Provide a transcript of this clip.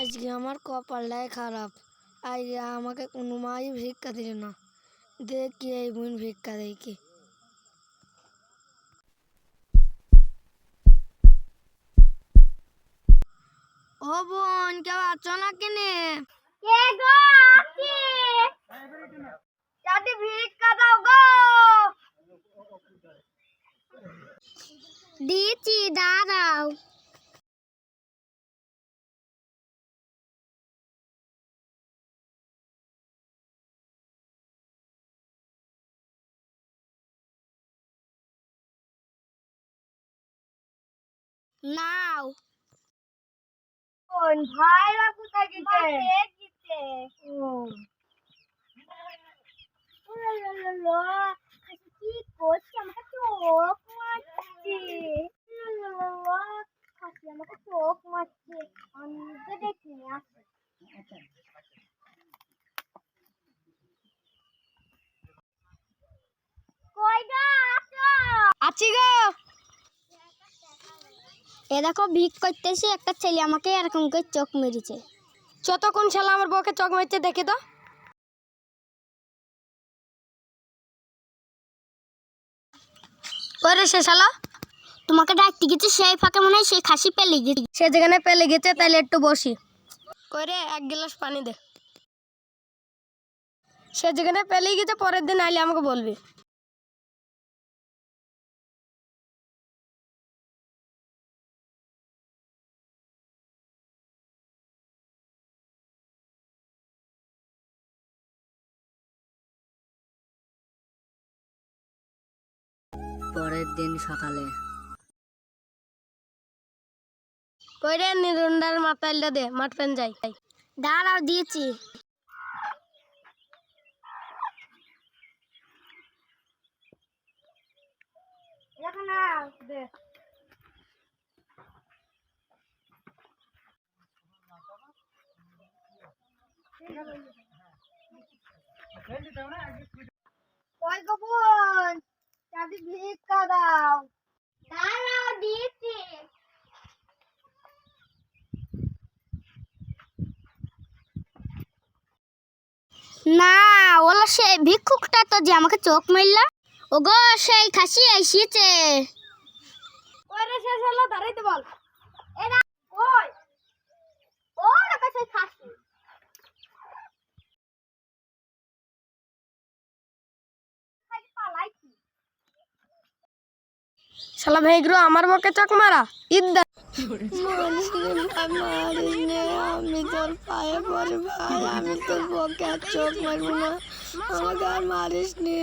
আজকে আমার কপালটাই খারাপ আজকে আমাকে কোনো মাই ভিক্ষা দিল না দেখি এই বোন ভিক্ষা দেয় কি ও বোন কেউ আছো না কিনে কে গো আছি দাদি ভিক্ষা দাও গো দিয়েছি দাঁড়াও নাও। কোন ভাইরা কোথায় গেছে? কি করছে? আমাকে চোখ মারছে। আমাকে চোখ মারছে। আমি তো দেখিনি এ দেখো ভিক করতেছি একটা ছেলে আমাকে এরকম করে চোখ মেরেছে। যতক্ষণ ছেলে আমার বউকে চোখ মেরেছে দেখে তো করে সে শালা তোমাকে ডাকতে গেছে সেই ফাঁকে মনে হয় সেই খাসি পেলে গেছে। সে যেখানে পেলে গেছে তাহলে একটু বসি। করে এক গ্লাস পানি দে। সে যেখানে পেলেই গেছে পরের দিন আইলে আমাকে বলবি। পরের দিন সকালে। কইরে নিরুন্ডার মাতাইলটা দে মাঠ পেন যাই। দাঁড়াও দিয়েছি। গো বোন দাদি ভিক্ষা দাও দাঁড়াও না ওলা সেই ভিক্ষুকটা তো যে আমাকে চোখ মারলা ওগো সেই খাসি এসেছে। কইরে সে শালা দাঁড়াইতে বল। শালা ভেগরো আমার বকে চক মারা? ইদ্দা আমি তোর পায়ে পড়ে ভাই আমি তোর বকে চোখ মারবো না। আমাকে আর মারিস নে।